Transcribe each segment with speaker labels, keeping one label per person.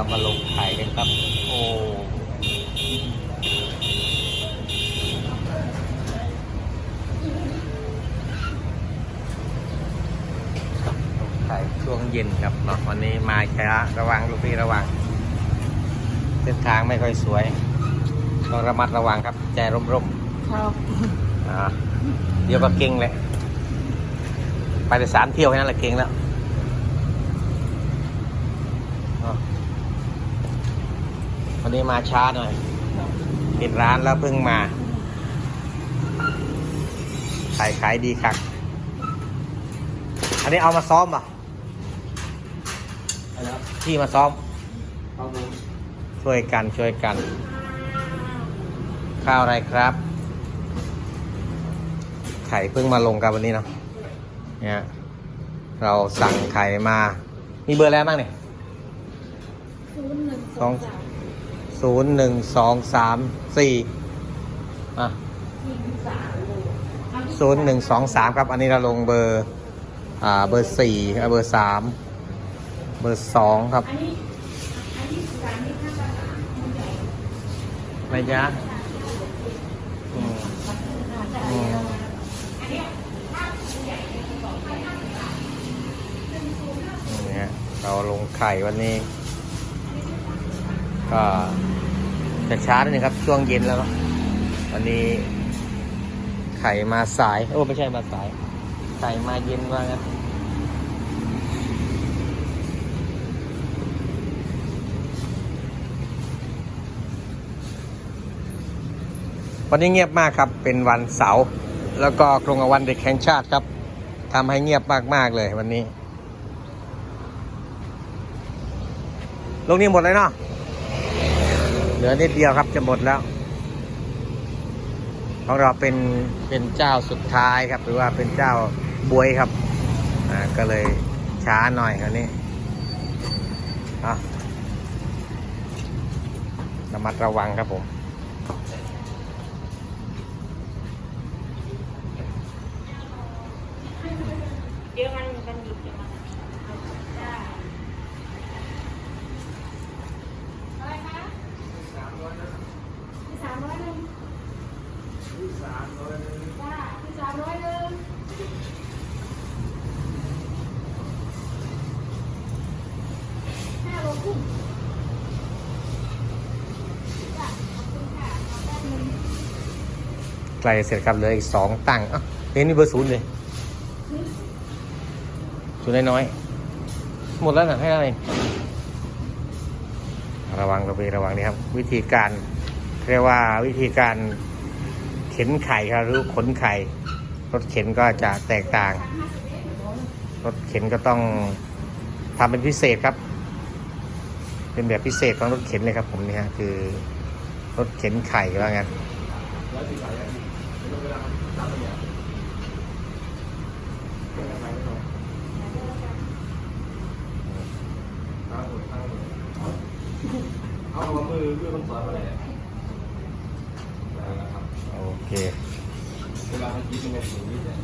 Speaker 1: เรามาลงไข่กันครับ โอ้ลงไข่ช่วงเย็นครับเนาะวันนี้มาช้าระวังลูกพี่ระวัง เส้นทางไม่ค่อยสวยต้องระมัดระวังครับ ใจร่ม
Speaker 2: ครับ
Speaker 1: ๆอ่าเดี๋ยวก็เก่งเลยไปแต่สามเที่ยวแค่นั้นแหละเก่งแล้วอะ วันนี้มาช้าหน่อยปิดร้านแล้วเพิ่งมา ขายขายดีคักอันนี้เอามาซ้อมป่ะ
Speaker 3: อะไรครับ
Speaker 1: ที่มาซ้อม
Speaker 3: ครับผม
Speaker 1: ช่วยกันช่วยกัน ข้าวอะไรครับ ไข่เพิ่งมาลงกันวันนี้เนาะเนี่ยเราสั่งไข่มา มีเบอร์แล้วบ้างเนี่ย
Speaker 2: ศูนย์หนึ่ง
Speaker 1: สอง ศูนย์หนึ่งสองสามสี่อะศูนย์หนึ่งสองสามครับ อันนี้เราลงเบอร์ อ่า เบอร์สี่เบอร์สามเบอร์สองครับ
Speaker 2: อันนี้อันนี้สา
Speaker 1: อะไระอืมอืม
Speaker 2: อันเนี้ย
Speaker 1: นี่ฮะเราลงไข่วันนี้ ก็จะช้านิดนึงครับ ช่วงเย็นแล้วเนอะวันนี้ ไข่มาสาย โอ้ไม่ใช่มาสาย ไข่มาเย็นว่างั้นวันนี้เงียบมากครับ เป็นวันเสาร์ แล้วก็ตรงกับวันเด็กแห่งชาติครับทำให้เงียบมาก ๆ เลยวันนี้ ลงนี้หมดเลยเนาะ เหลือนิดเดียวครับจะหมดแล้ว ของเราเป็นเป็นเจ้าสุดท้ายครับ หรือว่าเป็นเจ้าบวยครับอ่าก็เลยช้าหน่อยคราวนี้อะระมัดระวังครับผม
Speaker 2: เดี๋ยวมันมันหยิบเดี๋ยวมันจ้าอะไรคะที่สามร้อยหนึ่งที่สามร้อยหนึ่งจ้าที่สามร้อยหนึ่งห้าโลครึ่งจ้าขอบคุณค่ะขอแป๊บนึง
Speaker 1: ใกล้เสร็จครับเหลืออีกสองตั้งอะเพลงนี้เบอร์ศูนย์เลยศูนย์น้อยหมดแล้วนะให้อะไรระวังระเวระวังนี่ครับ วิธีการเรียกว่าวิธีการเข็นไข่ครับหรือขนไข่รถเข็นก็จะแตกต่าง รถเข็นก็ต้องทำเป็นพิเศษครับ เป็นแบบพิเศษของรถเข็นเลยครับผมนี่ฮะคือรถเข็นไข่ว่างั้น
Speaker 3: เป็นเวลาทำเนี่ยเป็นอะไรไม่รู้ครับผมครับเอาเอามือเพื่อมันสอนมาเลยนะครับ
Speaker 1: โอเค
Speaker 3: เวลามันคิดเป็นแบบนี้เนี่ย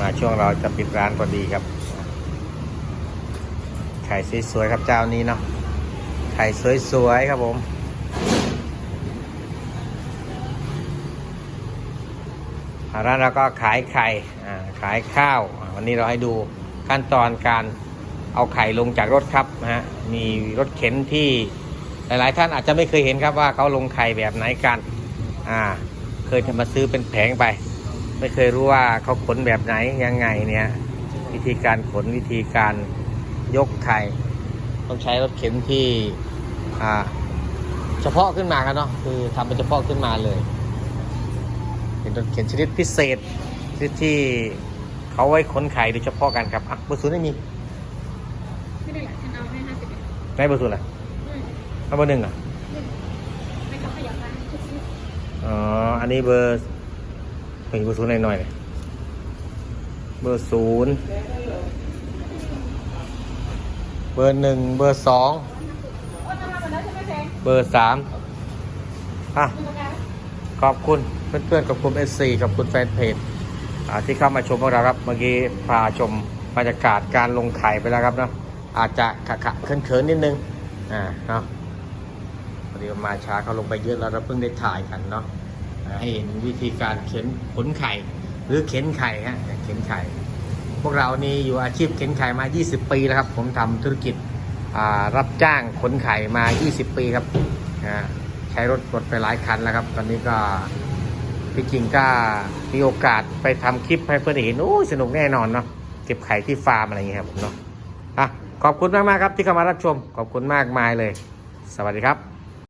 Speaker 1: มาช่วงเราจะปิดร้านพอดีครับไข่สวยๆครับเจ้านี้เนาะ ไข่สวยๆครับผม ร้านเราก็ขายไข่ขายข้าว วันนี้เราให้ดูขั้นตอนการเอาไข่ลงจากรถครับนะฮะ มีรถเข็นที่หลายๆ ท่านอาจจะไม่เคยเห็นครับว่าเขาลงไข่แบบไหนกัน อ่า เคยจะมาซื้อเป็นแผงไป ไม่เคยรู้ว่าเขาขนแบบไหนยังไงเนี่ย วิธีการขนวิธีการยกไข่ ต้องใช้รถเข็นที่ อ่าเฉพาะขึ้นมากันเนาะคือทำเป็นเฉพาะขึ้นมาเลยเป็นรถเข็นชนิดพิเศษชนิดที่เขาไว้ขนไข่โดยเฉพาะกันครับอะเบอร์ศูนย์ไม่มี
Speaker 2: ไม่ได้หลายฉันเอาให้ห้าสิบเอ็ด
Speaker 1: ไหนเบอร์ศูนย์ล่ะ
Speaker 2: อืม
Speaker 1: เอาเบอร์หนึ่งอะ
Speaker 2: ไม่ต้องขยับมาชุดนี้
Speaker 1: อ๋ออันนี้เบอร์เห็นเบอร์ศูนย์หน่อยๆเลยเบอร์ศูนย์เบอร์หนึ่งเบอร์สอง เบอร์สามอะ ขอบคุณเพื่อนๆขอบคุณเอสซีขอบคุณแฟนเพจที่เข้ามาชมพวกเราครับ เมื่อกี้พาชมบรรยากาศการลงไข่ไปแล้วครับเนาะอาจจะขะขะเขินเขินๆนิดนึง อ่าเนาะพอดีว่ามาช้าเขาลงไปเยอะแล้วเราเพิ่งได้ถ่ายกันเนาะให้เห็นวิธีการเข็นขนไข่ หรือเข็นไข่ฮะเข็นไข่ พวกเรานี่อยู่อาชีพเข็นไข่มา 20 ปีแล้วครับ ผมทำธุรกิจ รับจ้างขนไข่มา 20 ปีครับ ใช้รถกดไปหลายคันแล้วครับ ตอนนี้ก็พี่จริงก็มีโอกาสไปทำคลิปให้เพื่อนเห็นโอ้ยสนุกแน่นอนเนาะเก็บไข่ที่ฟาร์มอะไรอย่างเงี้ยครับเนาะอะขอบคุณมากมากครับที่เข้ามารับชม ขอบคุณมากมายเลย สวัสดีครับ